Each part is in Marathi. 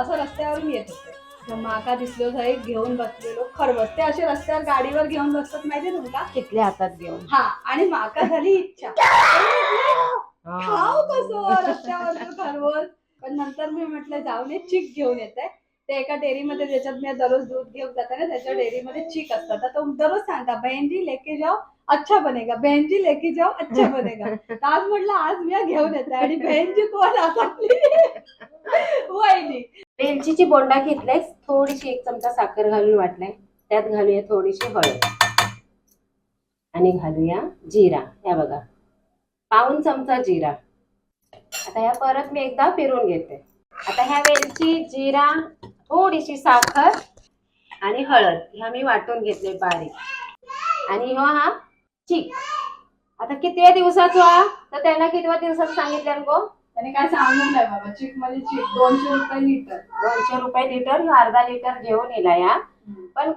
असं रस्त्यावरून येत होते. माका दिसलो जाई घेऊन बसलेलो खरवस ते असे रस्त्यावर गाडीवर घेऊन बसतात माहितीये तुमका कितल्या हातात घेऊन. हा आणि माका झाली इच्छा. खाऊ कसं रस्त्यावर खरवस पण नंतर मी म्हटलं जाऊन चिक घेऊन येते. ते एका डेअरीमध्ये ज्याच्यात मी दररोज दूध घेऊन जाते ना त्याच्या डेअरीमध्ये चिक असतात तर तो दररोज सांगता बहन जी लेके जाओ. अच्छा बनेगा बहन जी लेके जाओ अच्छा बनेगा। आज म्हटलं आज मी घेऊन येते. आणि बहन जी कोण वहिनी वेलचीची बोंडा घेतलाय थोडीशी एक चमचा साखर घालून वाटलाय. त्यात घालूया थोडीशी हळद. आणि घालूया जिरा. या बघा. पाऊन चमचा जिरा. आता ह्या परत मी एकदा फिरून घेते. आता ह्या वेलची जिरा थोडीशी साखर आणि हळद. ह्या मी वाटून घेतले बारीक. आणि हा चिक आता किती दिवसाचो? तर त्याला कितव्या दिवसात सांगितलं गो? त्याने काय सांगून नाही बाबा. चिकमध्ये चिक. दोनशे रुपये लिटर. दोनशे रुपये लिटर अर्धा लिटर घेऊन येला या. पण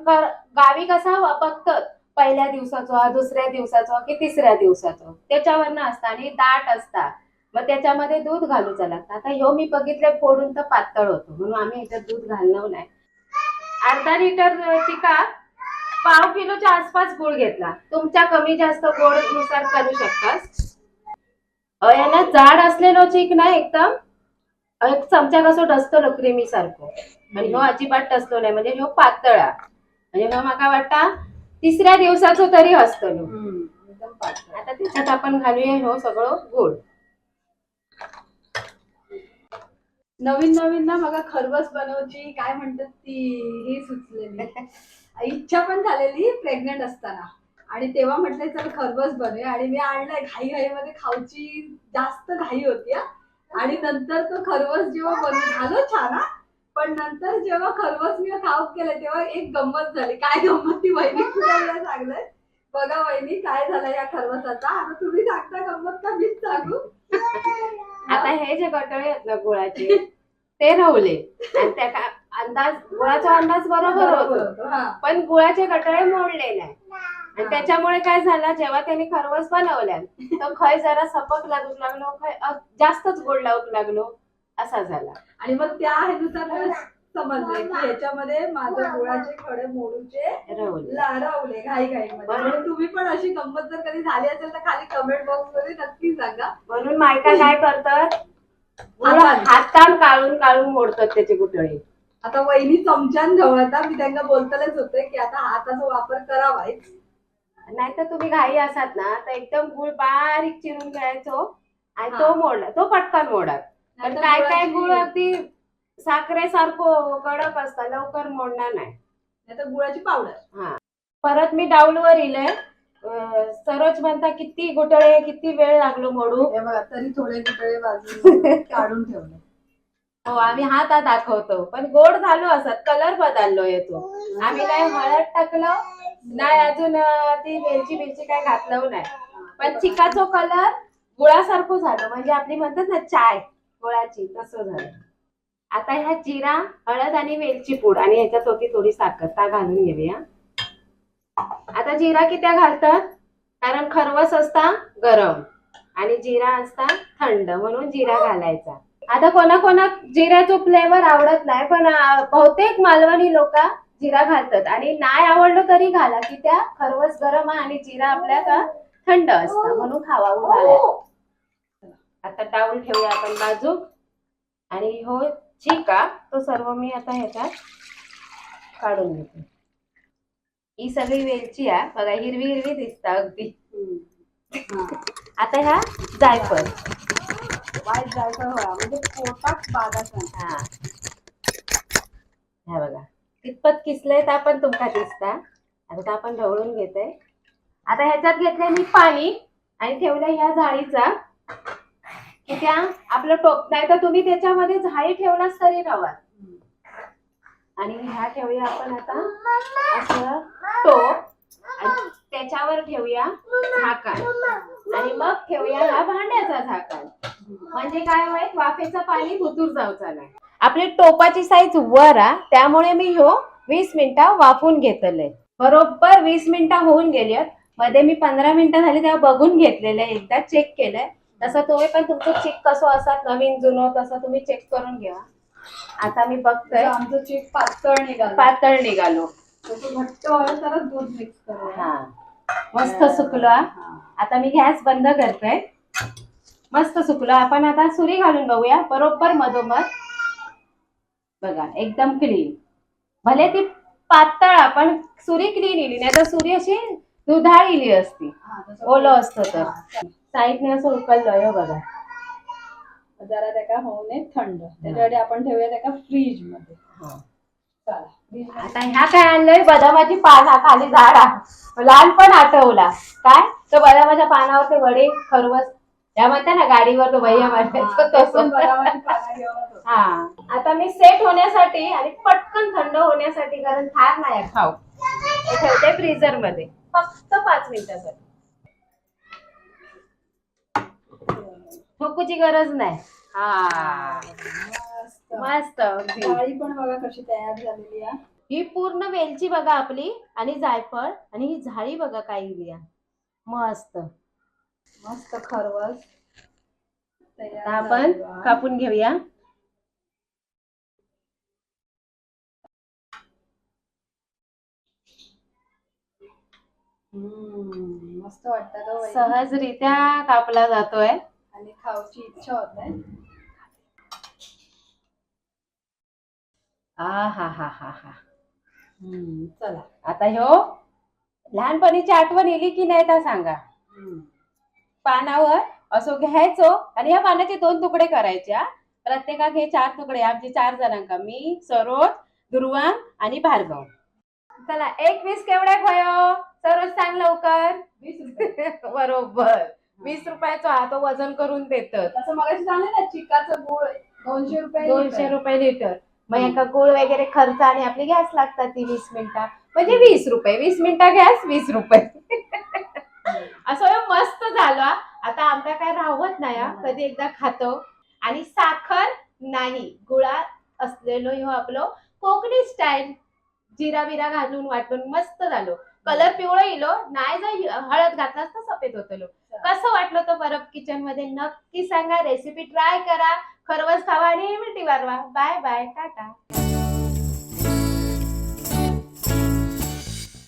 गावी कसा फक्त पहिल्या दिवसाचो दुसऱ्या दिवसाचो की तिसऱ्या दिवसाचो. त्याच्यावरनं असता आणि दाट असता. मग त्याच्यामध्ये दूध घालूचं लागतं आता ह्यो मी बघितले फोडून तर पातळ होतो. म्हणून आम्ही ह्याच्यात दूध घालणार नाही. अर्धा लिटर चिका पाव किलोच्या आसपास गुळ घेतला. तुमच्या कमी जास्त गोडनुसार करू शकतात अ, याला जाड असलेलो चिक ना एकदम एक चमचा कसो डसतो क्रीमी सारखो. आणि ह्यो अजिबात टसलो नाही म्हणजे ह्यो पातळा. म्हणजे ह्यो म्हाका वाटता तिसऱ्या दिवसाचो तरी असतलो. पातळ. आता त्याच्यात आपण घालूया ह्यो सगळं गोड नवीन नवीन ना मला खरवस बनवची काय म्हणतात ती ही सुचलेली. इच्छा पण झालेली प्रेग्नंट असताना. आणि तेव्हा म्हटलं चल खरबस बनवूया. आणि मी आणलंय घाई घाईमध्ये खाऊची जास्त घाई होती हा. आणि नंतर तो खरवस जेव्हा बन झालो छान हा. पण नंतर जेव्हा खरवस मी खाऊ केलं तेव्हा एक गंमत झाली. काय गंमत ती वहिनी तुला सांगलंय बघा वहिनी काय झालं या खरवसाचा आता तुम्ही सांगता गंमत का मीच सांगू? आता हे जे गटळे आहेत ना गुळाचे ते रवले. आणि त्या का- अंदाज गुळाचा अंदाज बरोबर होतो. पण गुळाचे गटळे मोडले नाही. आणि त्याच्यामुळे काय झालं जेव्हा त्यांनी खरवस बनवल्या तर खय जरा सपक लागू लागलो खय अ, जास्तच गोड लागू लागलो असा झाला. आणि मग त्या ह्यानुसार मला समजले की याच्यामध्ये माझे गुळाचे खडे मोडूचे रवले. लारवले घाई घाई मध्ये. तुम्ही पण अशी गंमत जर कधी झाली असेल तर खाली कमेंट बॉक्समध्ये नक्की सांगा. म्हणून मायका काय करतात? हाताने. हातान काढून काढून मोडतात त्याचे गुटळे आता वहिनी चमच्यान ढवळता मी त्यांना बोलतलेच होते की आता हाताचा वापर करावाच नाहीतर तुम्ही घाई असात ना तर एकदम गुळ बारीक चिरून घ्यायचो आणि हा. तो मोडला. तो पटकन पण नाहीतर काय काय गुळ अगदी साखरेसारखं कडक असतं लवकर मोडणार नाही. नाहीतर गुळाची पावडर. हा. परत मी डाऊलवर इलय अं, सरोज म्हणता किती गुटळे किती वेळ लागलो मोडू? हे बघा तरी थोडे गुटळे काढून ठेवले. हो आम्ही हात हा दाखवतो. पण गोड झालो असत कलर बदललो येतो आम्ही काय हळद टाकलं नाही अजून अं, ती वेलची बिलची काय घातलं नाही. पण चिकाचो कलर गुळासारखं झालं. म्हणजे आपली म्हणतात ना चाय गुळाची तसं झालं. आता ह्या जिरा हळद आणि वेलची पूड आणि ह्याच्यात होती थोडी साखर. ता घालून घेऊया. आता जिरा कित्या घालतात? कारण खरवस असता गरम. आणि जिरा असता थंड. म्हणून जिरा घालायचा. आता कोणा कोणा जिऱ्याचा फ्लेवर आवडत नाही पण बहुतेक मालवणी लोक जिरा घालतात. आणि नाही आवडलं तरी घाला की त्या खरवस गरम आणि जिरा आपल्या का थंड असतं. म्हणून खावावं घालाय आता टाऊल ठेवूया आपण बाजू. आणि हो चिका तो सर्व मी आता ह्याच्यात काढून घेते. ही सगळी वेलची आहे. बघा हिरवी हिरवी दिसता अगदी. आता ह्या जायफळ. वाईट होया. म्हणजे पोटात बागाचा हा. ह्या बघा. कितपत किसलंय तर आपण तुमका दिसता. आता आपण ढवळून घेतोय आता ह्याच्यात घेतलंय मी पाणी आणि ठेवलंय ह्या जाळीचा त्या आपलं टोप नाही तर तुम्ही त्याच्यामध्ये झाई ठेवलाच तरी रवा आणि ह्या ठेवूया आपण आता असं टोप त्याच्यावर ठेवूया झाकण. आणि मग ठेवूया हा भांड्याचा झाकण. म्हणजे काय होईल वाफेचं पाणी भुतूर जाऊ चालाय आपली टोपाची साईज वर आ त्यामुळे मी ह्यो वीस मिनिटं वाफून घेतलंय बरोबर वीस मिनिटं होऊन गेली आहेत. मध्ये मी पंधरा मिनिटं झाली तेव्हा बघून घेतलेलं एकदा चेक केलंय. तसं तुम्ही पण तुमचं चेक कसं असतात? नवीन जुनं तसं तुम्ही चेक करून घ्या. आता मी बघतोय आमचं चीक पातळ निघालं. पातळ निघालो. तसं घट्ट दूध मिक्स हा. मस्त सुकलो. आता मी गॅस बंद करते. मस्त सुकलो. आपण आता सुरी घालून बघूया. बरोबर मधोमध. बघा एकदम क्लीन भले ती पातळ आपण सुरी क्लीन इली नाही तर सुरी अशी दुधाळ इली असती ओलं असतं तर. साईडने असं उकललोय हो बघा. जरा त्याका होऊ नये थंड. त्याच्यासाठी आपण ठेवूया त्याका फ्रीजमध्ये आता ह्या काय आणलंय? बदामाची पान हा खाली झाड. लहानपण आठवला. काय? तर बदामाच्या पानावर ते वडे खरवस. त्या म्हणता ना गाडीवर तो भैया हा. आता मी सेट होण्यासाठी आणि पटकन थंड होण्यासाठी कारण थार नाही खाऊ हे. ठेवते फ्रीजरमध्ये फक्त पाच मिनिटासाठी. ठोकूची गरज नाही. हा. मस्त. अगदी. डाळी पण बघा कशी तयार झालेली आहे. ही पूर्ण वेलची बघा आपली आणि जायफळ आणि ही झाडी बघा काय इली मस्त. मस्त खरवस. तयार आपण. कापून घेऊया. हम्म, मस्त वाटतं ग. सहजरित्या कापला जातोय. आणि खाऊची इच्छा होत आहे आ हा हा हा हा. चला. आता ह्यो लहानपणीची आठवण येली की नाही त्या सांगा. पानावर असो घ्यायचो आणि या पानाचे दोन तुकडे करायचे हा. प्रत्येकाक हे चार तुकडे आमचे चार जणांका. मी सरोज दुर्वा आणि भार्गव. चला एक वीस केवढ्या खयो सरोज सांग लवकर. वीस बरोबर. वीस रुपयाचा हा तो वजन करून देतात तसं सांगले ना चिकाचं गुळ दोनशे रुपये दोनशे रुपये लिटर. मग एका गुळ वगैरे खर्च आणि आपली गॅस लागतात ती वीस मिनिटं. म्हणजे वीस रुपये वीस मिनिटं गॅस वीस रुपये. असं मस्त झालं. आता आमका काय राहत नाही. कधी एकदा खातो. आणि साखर नाही. गुळा असलेलो ह्यो आपलं कोकणी स्टाईल. जिरा बिरा घालून वाटून मस्त झालो. कलर पिवळं इलो नाही जर हळद घातलास तर सफेद होतलो कसं वाटलं तो परब किचनमध्ये? नक्की सांगा रेसिपी ट्राय करा. खरवस खावा आणि इम्युनिटी वाढवा. Bye bye tata.